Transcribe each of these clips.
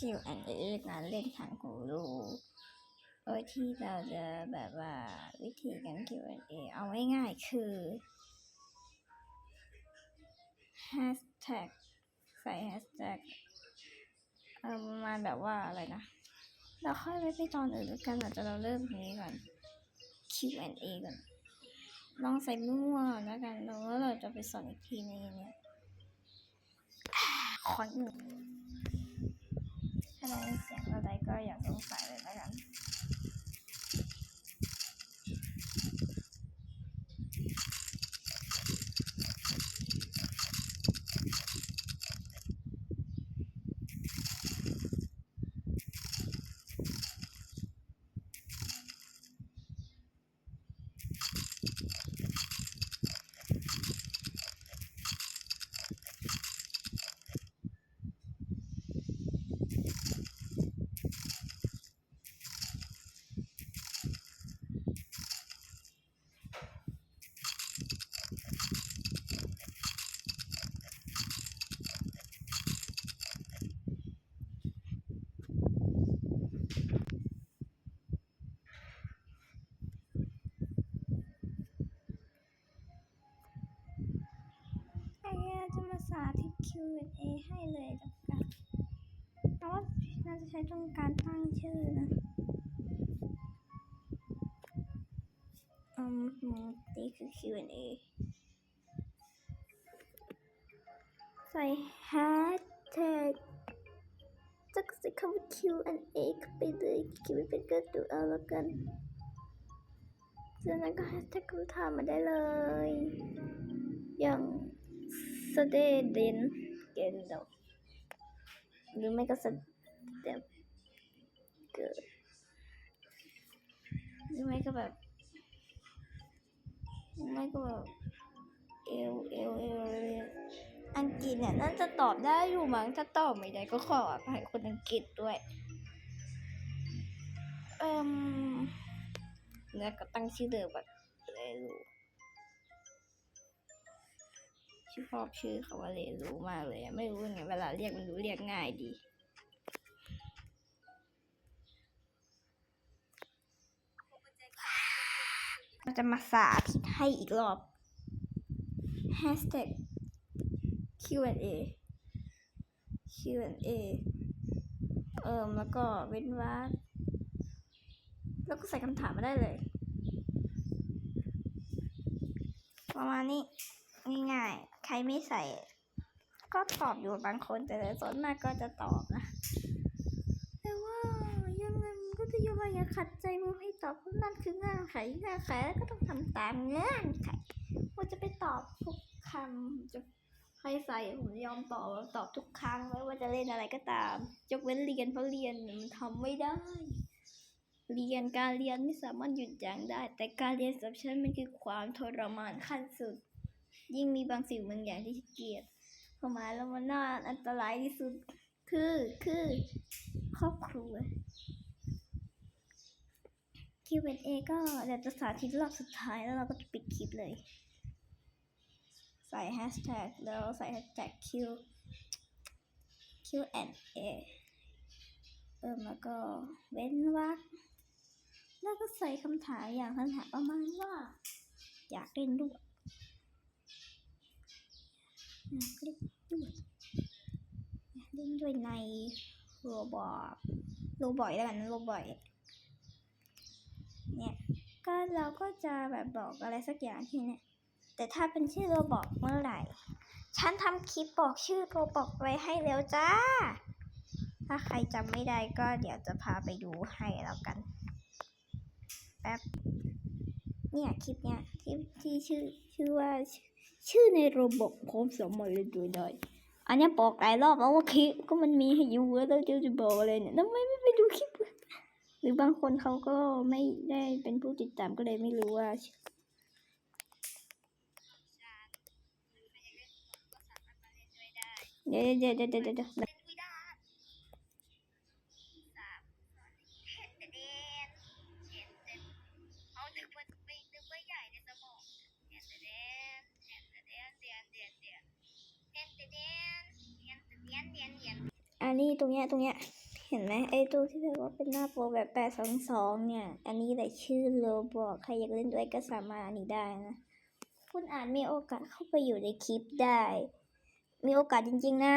คิวอันเอการเล่นทางหูรูโดยที่เราจะแบบว่าวิธีการ Q&A เอาง่ายๆคือ hashtag ใส่ hashtag เออประมาณแบบว่าอะไรนะ เราค่อยไปไปตอนอื่นแล้วกันอาจจะเราเริ่มตรงนี้ก่อน Q&A ก่อน ลองใส่มั่วแล้วกันแล้วเราจะไปสอนอีกทีในเนี่ยขอหนึ่ง ถ้าเรามีเสียงอะไรก็อย่าสงสัยเลยแล้วกันาสาธิต Q&A ให้เลยแล้วกันเพราะว่าน่าจะใช้ตรงการตั้งชื่อนะอืมนี่คือ Q&A ใส่ hashtag จะใส่คำว่า Q&A เข้าไปเลยคิดไม่เป็นก็ดูเอาแล้วกันจากนั้นก็ hashtag คำถามมาได้เลย อย่างส เตเดนเกนดอหรือไม่ก็สเตปเกิดหรือไม่ก็แบบไม่ก็แบบเอลเอลเอลอังกฤษเนี่ยน่าจะตอบได้อยู่มั้งถ้าตอบไม่ได้ก็ขออภัยคนอังกฤษด้วย เอ่มแล้วก็ตั้งชื่อเดิมแบบ ชอบชื่อเขาว่าเรรู้มากเลยไม่รู้ไงเวลาเรียกมันรู้เรียกง่ายดีเราจะมาสาธิตให้อีกรอบ hashtag Q&A Q&A เอิมแล้วก็เว้นวรรคแล้วก็ใส่คำถามมาได้เลย ประมาณนี้ ง่ายๆ ใครไม่ใส่ ก็ตอบอยู่บางคนแต่ส่วนมากก็จะตอบนะ แต่ว่ายังไงมันก็จะยังไงอย่าขัดใจมึงให้ตอบเพราะนั่นคือเงื่อนไขเงื่อนไขแล้วก็ต้องทำตามเงื่อนไขว่าจะไปตอบทุกคำจะใครใส่ผมยอมตอบตอบทุกครั้งไม่ว่าจะเล่นอะไรก็ตามยกเว้นเรียนเพราะเรียนมันทำไม่ได้เรียนการเรียนไม่สามารถหยุดยั้งได้ แต่การเรียนสำหรับฉันมันคือความทรมานขั้นสุด ยิ่งมีบางสิ่งบางอย่างที่เกลียดเข้ามาแล้วมันน่าอันตรายที่สุด คือคือครอบครัว Q&A ก็เดี๋ยวจะสาธิตรอบสุดท้ายแล้วเราก็จะปิดคลิปเลย ใส่แฮชแท็กแล้วใส่แฮชแท็ก Q Q&A เอิ่มแล้วก็เว้นวรรคแล้วก็ใส่คำถามอย่างคำถามประมาณว่า อยากเล่นด้วย อยากเล่นด้วยเล่นด้วยในโรบอทโรบอยแล้วกันโรบอยเนี่ยก็เราก็จะแบบบอกอะไรสักอย่างที่เนี่ยแต่ถ้าเป็นชื่อโรบอกเมื่อไหร่ ฉันทำคลิปบอกชื่อโรบอกไว้ให้แล้วจ้า ถ้าใครจำไม่ได้ก็เดี๋ยวจะพาไปดูให้แล้วกัน แป๊บ เนี่ยคลิปเนี่ยที่ที่ชื่อชื่อว่า ชื่อในระบบพร้อมสมารถเล่นด้วยได้อันนี้บอกหลายรอบแล้วว่าคลิปก็มันมีให้อยู่แล้วเราจะบอกอะไรเนี่ยทำไมไม่ไปดูคลิป หรือบางคนเขาก็ไม่ได้เป็นผู้ติดตามก็เลยไม่รู้ว่าเดี๋ยวเดี๋ยวเดี๋ยวเดี๋ยวเดี๋ยว เป็นวิดาสามเห็นแต่เด่นเห็นแต่เอานึกว่าไม่นึกว่าใหญ่ในสมองเห็นแต่เด่นเห็นแต่เด่นเด่นเด่นเด่นเห็นแต่เด่นเห็นแต่เด่นเด่นเด่น อันนี้ตรงเนี้ยตรงเนี้ยเห็นไหมไอ้ตัวที่แบบว่าเป็นหน้าโปรแบบแปดสองสองเนี่ย อันนี้แหละชื่อโลบอกใครอยากเล่นด้วยก็สามารถอันนี้ได้นะ คุณอาจมีโอกาสเข้าไปอยู่ในคลิปได้ มีโอกาสจริงๆนะ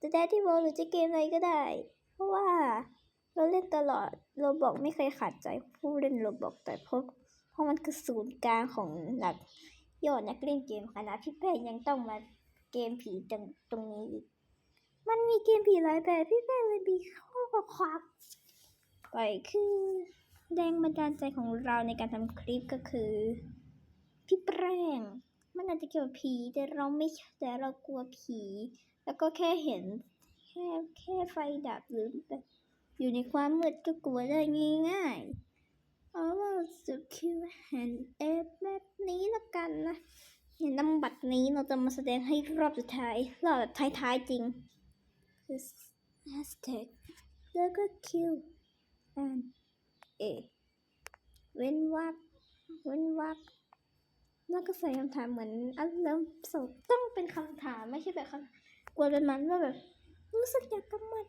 จะได้ที่โบหรือจะเกมอะไรก็ได้ เพราะว่าเราเล่นตลอดโรบอกไม่เคยขาดใจผู้เล่นโรบอกแต่เพราะเพราะมันคือศูนย์กลางของหลักยอดนักเล่นเกมขนาดพี่แป้ยังต้องมาเกมผีตรงตรงนี้อีก มันมีเกมผีหลายแบบพี่แป้เลยมีข้อความไปคือแรงบันดาลใจของเราในการทำคลิปก็คือพี่แป้งมันอาจจะเกี่ยวกับผีแต่เราไม่แต่เรากลัวผี แล้วก็แค่เห็น แค่แค่ไฟดับหรือแบบอยู่ในความมืดก็กลัวได้ง่ายๆเอาว่าจะคิวเห็นเอฟแบบนี้ละกันนะเห็นนำบัตรนี้เราจะมาแสดงให้รอบสุดท้ายรอบแบบท้ายๆจริง คือ hashtag แล้วก็ Q and A เว้นวรรคเว้นวรรคแล้วก็ใส่คำถามเหมือนอารมณ์สดต้องเป็นคำถามไม่ใช่แบบคำกลัวเป็นมันว่าแบบ รู้สึกอยากกำมัน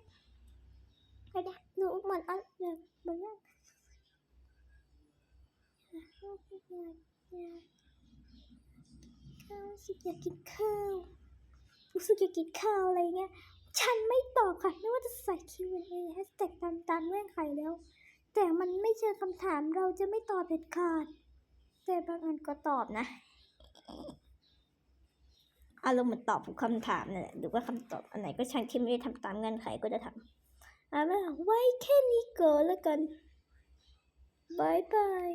ไปได้รู้มือนอะไรแบบมือนยากอยากอยากข้วรู้สึกอยากกินข้าวรู้สึกอยากกินข้าวอะไรเงี้ย ฉันไม่ตอบค่ะ ไม่ว่าจะใส่ Q&A แฮชแท็กตามตามเงื่อนไขแล้ว แต่มันไม่เจอคำถามเราจะไม่ตอบเด็ดขาด แต่บางอันก็ตอบนะอารมณ์เหมือนตอบทุกคำถามนั่นแหละหรือว่าคำตอบอันไหนก็ช่างที่ไม่ได้ทำตามเงื่อนไขก็จะทำเอาไว้ไว้แค่นี้ก่อนแล้วกันบายบาย